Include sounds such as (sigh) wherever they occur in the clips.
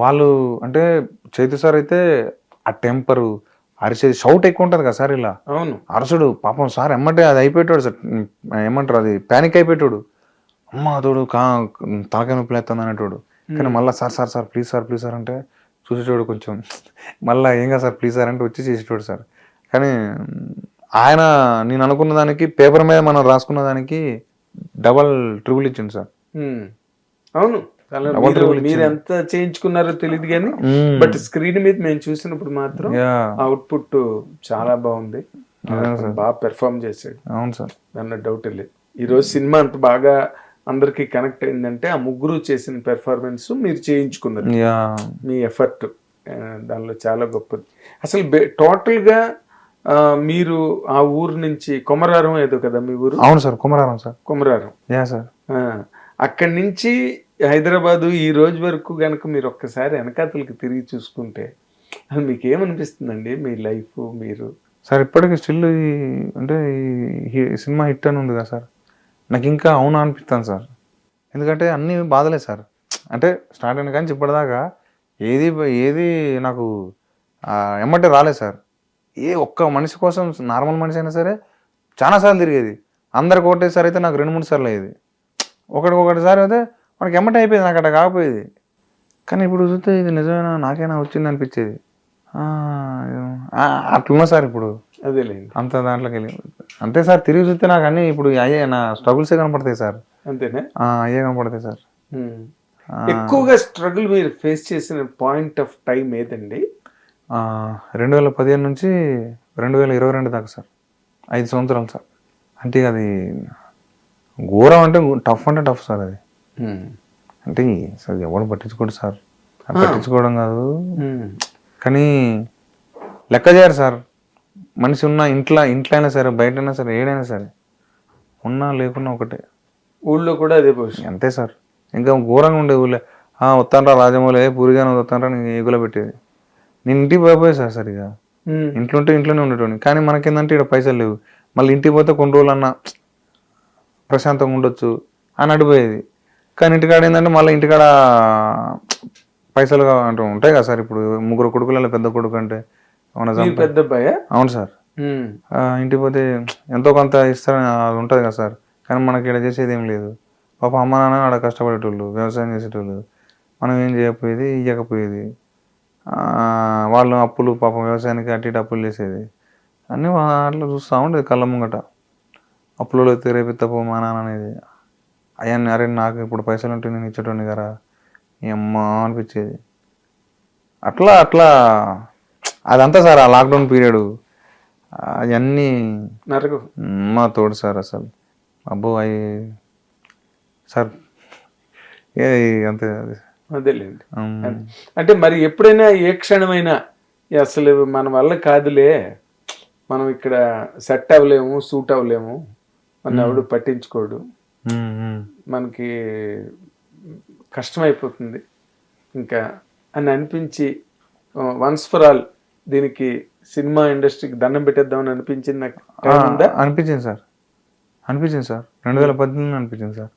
వాళ్ళు అంటే చైతు సార్ అయితే ఆ టెంపరు అరిసేది షౌట్ ఎక్కువ ఉంటుంది కదా సార్ ఇలా. అవును. అరసుడు పాపం సార్ ఎమ్మటే అది అయిపోయాడు సార్. ఏమంటారు అది? ప్యానిక్ అయిపోయాడు అమ్మ అతడు కా తలకాయ నొప్పి లేస్తుంది అనేటోడు. కానీ మళ్ళీ sir sir sir please sir please sir అంటే చూసేటోడు కొంచెం మళ్ళీ ఏం కాదు సార్ ప్లీజ్ సార్ అంటే వచ్చి చేసేటోడు సార్. కానీ ఆయన నేను అనుకున్న దానికి పేపర్ మీద మనం రాసుకున్న దానికి డబల్ ట్రిబుల్ ఇచ్చింది సార్. అవును. మీరు- ఎంత చేయించుకున్నారో తెలియదు కానీ. బట్ స్క్రీన్ మీద మేము చూసినప్పుడు మాత్రం అవుట్పుట్ చాలా బాగుంది. బాగా పెర్ఫామ్ చేశాడు. అవును సార్. అన్న డౌట్ లేదు. ఈ రోజు సినిమా అంత బాగా అందరికి కనెక్ట్ అయిందంటే ఆ ముగ్గురు చేసిన పెర్ఫార్మెన్స్ మీరు చేయించుకున్నారు. మీ ఎఫర్ట్ దానిలో చాలా గొప్పది. అసలు total గా మీరు ఆ ఊరు నుంచి కొమరారం ఏదో కదా మీ ఊరు? అవును sir Kumararam sir. Komararam. Yeah sir. అక్కడి నుంచి హైదరాబాదు ఈ రోజు వరకు కనుక మీరు ఒక్కసారి వెనకాతలకి తిరిగి చూసుకుంటే అసలు మీకు ఏమనిపిస్తుందండి మీ లైఫ్ మీరు? సార్ ఇప్పటికీ స్టిల్ అంటే ఈ హి- సినిమా హిట్ అని ఉంది కదా సార్. నాకు ఇంకా అవునా అనిపిస్తాను సార్. ఎందుకంటే అన్నీ బాధలే సార్. అంటే స్టార్ట్ అయిన కానీ ఇప్పటిదాకా ఏది ఏది నాకు ఎమ్మటే రాలేదు సార్. ఏ ఒక్క మనిషి కోసం నార్మల్ మనిషి అయినా సరే చాలాసార్లు తిరిగేది. అందరికి ఒకటేసారి అయితే నాకు రెండు మూడు సార్లు అయ్యేది. ఒకటి ఒకటిసారి అయితే మనకి ఎమ్మటే అయిపోయేది నాకు అట్లా కాకపోయేది. కానీ ఇప్పుడు చూస్తే ఇది నిజమేనా? నాకైనా వచ్చింది అనిపించేది. అట్లున్నా సార్ ఇప్పుడు. అదేలేండి అంత దాంట్లోకి వెళ్ళి. అంతే సార్ తిరిగి చూస్తే నాకు అన్నీ ఇప్పుడు అయ్యే నా స్ట్రగుల్సే కనపడతాయి సార్. అంతేనా? అయ్యే కనపడతాయి సార్. ఎక్కువగా స్ట్రగుల్ మీరు ఫేస్ చేసిన పాయింట్ ఆఫ్ టైం ఏదండి? రెండు వేల పదిహేను నుంచి రెండు వేల ఇరవై రెండు దాకా సార్. ఐదు సంవత్సరాలు సార్. అంటే అది ఘోరం అంటే టఫ్ అంటే టఫ్ సార్ అది. అంటే సార్ ఎవరు పట్టించుకోడు సార్. పట్టించుకోవడం కాదు. కానీ లెక్క చేయరు సార్. మనిషి ఉన్న ఇంట్లో ఇంట్లో అయినా సరే బయట అయినా సరే ఏడైనా సరే ఉన్నా లేకున్నా ఒకటే. ఊళ్ళో కూడా అదే పొజిషన్ అంతే సార్. ఇంకా ఘోరంగా ఉండే ఊళ్ళో ఆ వస్తానరా రాజమౌళి పూరిగానే వస్తానరా నేను ఎగులో పెట్టేది. నేను ఇంటికి పోయిపోయా సార్ సరిగా. ఇంట్లో ఉంటే ఇంట్లోనే ఉండేటోని కానీ మనకేందంటే ఇక్కడ పైసలు లేవు. మళ్ళీ ఇంటికి పోతే కొన్ని రోజులు అన్న ప్రశాంతంగా ఉండొచ్చు అని అడిపోయేది కానీ ఇంటికాడ ఏంటంటే మళ్ళీ ఇంటికాడ పైసలు అంటే ఉంటాయి కదా సార్. ఇప్పుడు ముగ్గురు కొడుకులలో పెద్ద కొడుకు అంటే పెద్ద అవును సార్. ఇంటికి పోతే ఎంతో కొంత ఇస్తారని అది ఉంటుంది కదా సార్. కానీ మనకి ఇక్కడ చేసేది ఏం లేదు. పాప అమ్మ నాన్న ఆడ కష్టపడేటోళ్ళు వ్యవసాయం చేసేటోళ్ళు. మనం ఏం చేయకపోయేది? ఇవ్వకపోయేది వాళ్ళు అప్పులు పాపం వ్యవసాయానికి అటు ఇటు అప్పులు చేసేది. అన్నీ అట్లా చూస్తూ ఉండేది కళ్ళ ముంగట. అప్పులలో అయితే రేపు తప్పు మా నాన్న అనేది. అయ్యాన్ని అరే నాకు ఇప్పుడు పైసలు ఉంటే నేను ఇచ్చేటోని కదా ఈ అమ్మ అనిపించేది. అట్లా అట్లా. అదంతా సార్ ఆ లాక్డౌన్ పీరియడ్ అవన్నీ నరకం. మా తోడు సార్ అసలు. అబ్బో అవి సార్ ఏ అంతే అదేలేండి. ఉమ్, అంటే మరి ఎప్పుడైనా ఏ క్షణమైనా "ఏ అసలు మన వల్ల కాదులే మనం ఇక్కడ సెట్ అవ్వలేము సూట్ అవ్వలేము మన ఎవడు పట్టించుకోడు. మనకి కష్టమైపోతుంది. ఇంకా అని అనిపించి వన్స్ ఫర్ ఆల్ దీనికి సినిమా ఇండస్ట్రీకి దండం పెట్టేద్దామని అనిపించింది నాకు. అనిపించింది సార్. అనిపించింది సార్. రెండు వేల పద్దెనిమిది అనిపించింది సార్.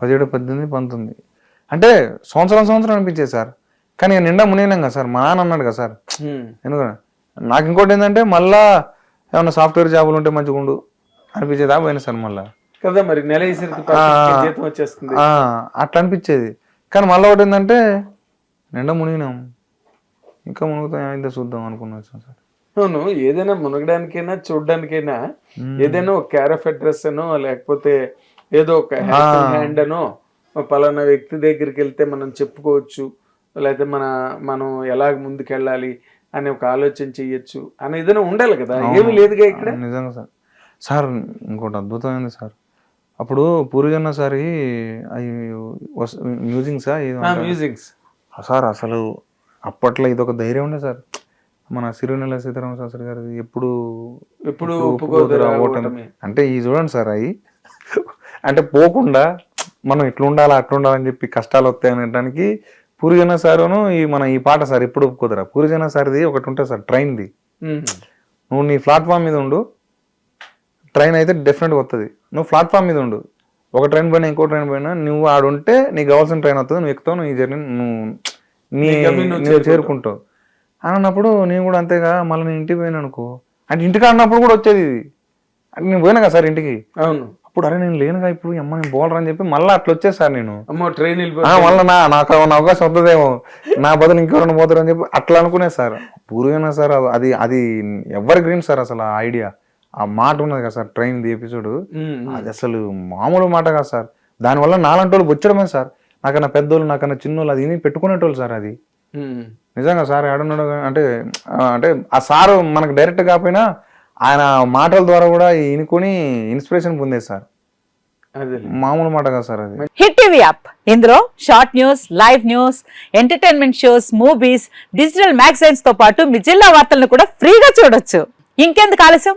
పదిహేడు పద్దెనిమిది పంతొమ్మిది. అంటే సంవత్సరం సంవత్సరం అనిపించేది సార్. కానీ నిండా మునిగినాం కదా సార్. మా నాన్న అన్నాడు కదా సార్. ఉమ్. ఎందుకంటే నాకు ఇంకోటి ఏంటంటే మళ్ళా ఏమన్నా సాఫ్ట్వేర్ జాబులు ఉంటే మంచిగా ఉండు అనిపించేదా? పోయినా సార్ మళ్ళా. కదా మరి నెల జీతం వచ్చేస్తుంది. అట్లా అనిపించేది. కానీ మళ్ళీ ఒకటి ఏంటంటే నిండా మునిగినాం. ఇంకా మునుగుతాం ఏమైందో చూద్దాం అనుకున్నాం సార్. అవును ఏదైనా మునగడానికైనా చూడడానికైనా ఏదైనా ఒక క్యారఫ్ అడ్రస్ అనో లేకపోతే ఏదో ఒక హ్యాండ్ అనో పలానా వ్యక్తి దగ్గరికి వెళ్తే మనం చెప్పుకోవచ్చు లేకపోతే మన మనం ఎలా ముందుకెళ్ళాలి అనే ఒక ఆలోచన చెయ్యొచ్చు అని ఏదైనా ఉండాలి కదా. ఏమీ లేదుగా ఇక్కడ? నిజంగా సార్. సార్ ఇంకోటి అద్భుతమైంది సార్. అప్పుడు పూరిజన్న సారి అవి మ్యూజింగ్ సార్ అసలు అప్పట్లో ఇదొక ధైర్యం ఉండే సార్. మన సిరినెల సీతారామ శాస్త్రి గారు ఎప్పుడు ఎప్పుడు ఓటమి. అంటే ఈ చూడండి సార్ అవి (laughs) అంటే పోకుండా మనం ఇట్లా ఉండాలా అట్లా ఉండాలని చెప్పి కష్టాలు వస్తాయి అనడానికి పూరిజన సారును ఈ మన ఈ పాట సార్ ఎప్పుడు ఒప్పుకోదురా. పూరిజన సార్ది ఒకటి ఉంటుంది సార్ ట్రైన్ది. నువ్వు నీ ప్లాట్ఫామ్ మీద ఉండు ట్రైన్ అయితే డెఫినెట్గా వస్తుంది నువ్వు ప్లాట్ఫామ్ మీద ఉండు. ఒక ట్రైన్ పోయినా ఇంకో ట్రైన్ పోయినా నువ్వు ఆడుంటే నీకు కావాల్సిన ట్రైన్ వస్తుంది నువ్వు ఎక్కుతావు నువ్వు ఈ జర్నీ నువ్వు నీ నువ్వు చేరుకుంటావు. అని అన్నప్పుడు నేను కూడా అంతేగా మళ్ళీ నేను ఇంటికి పోయాను అనుకో. అంటే ఇంటికి అన్నప్పుడు కూడా వచ్చేది ఇది. అంటే నేను పోయినా కదా సార్ ఇంటికి? అవును. అప్పుడు అరే నేను లేనుగా ఇప్పుడు అమ్మ నేను బోలర్ అని చెప్పి మళ్ళీ అట్లా వచ్చేది సార్ నేను. అమ్మో ట్రైన్ మళ్ళీ నా నాకు అవకాశం వస్తుందేమో నా బదులు ఇంకెవరైనా పోతారు అని చెప్పి అట్లా అనుకునే సార్. పూర్వైనా సార్ అది అది ఎవరి గ్రీన్ సార్ అసలు ఆ ఐడియా ఆ మాట ఉన్నది కదా సార్ ట్రైన్ ది ఎపిసోడ్ అది అసలు మామూలు మాట కాదు సార్. దానివల్ల నాలంటి వాళ్ళు వచ్చడమే సార్. నాకన్నా పెద్దోళ్ళు నాకన్నా చిన్నోళ్ళు అది విని పెట్టుకునేటోళ్ళు సార్ అది. నిజంగా సార్ ఏడున్నాడు అంటే అంటే ఆ సారు మనకు డైరెక్ట్ కాకపోయినా ఆయన మాటల ద్వారా కూడా ఇనుకొని ఇన్స్పిరేషన్ పొందేది సార్. అదే. మామూలు మాట కాదు సార్ అది. Hit TV app. ఇందులో short news live news entertainment shows movies digital మ్యాగజైన్స్తో పాటు మీ జిల్లా వార్తలను కూడా ఫ్రీగా చూడొచ్చు. ఇంకెందుకు ఆలస్యం?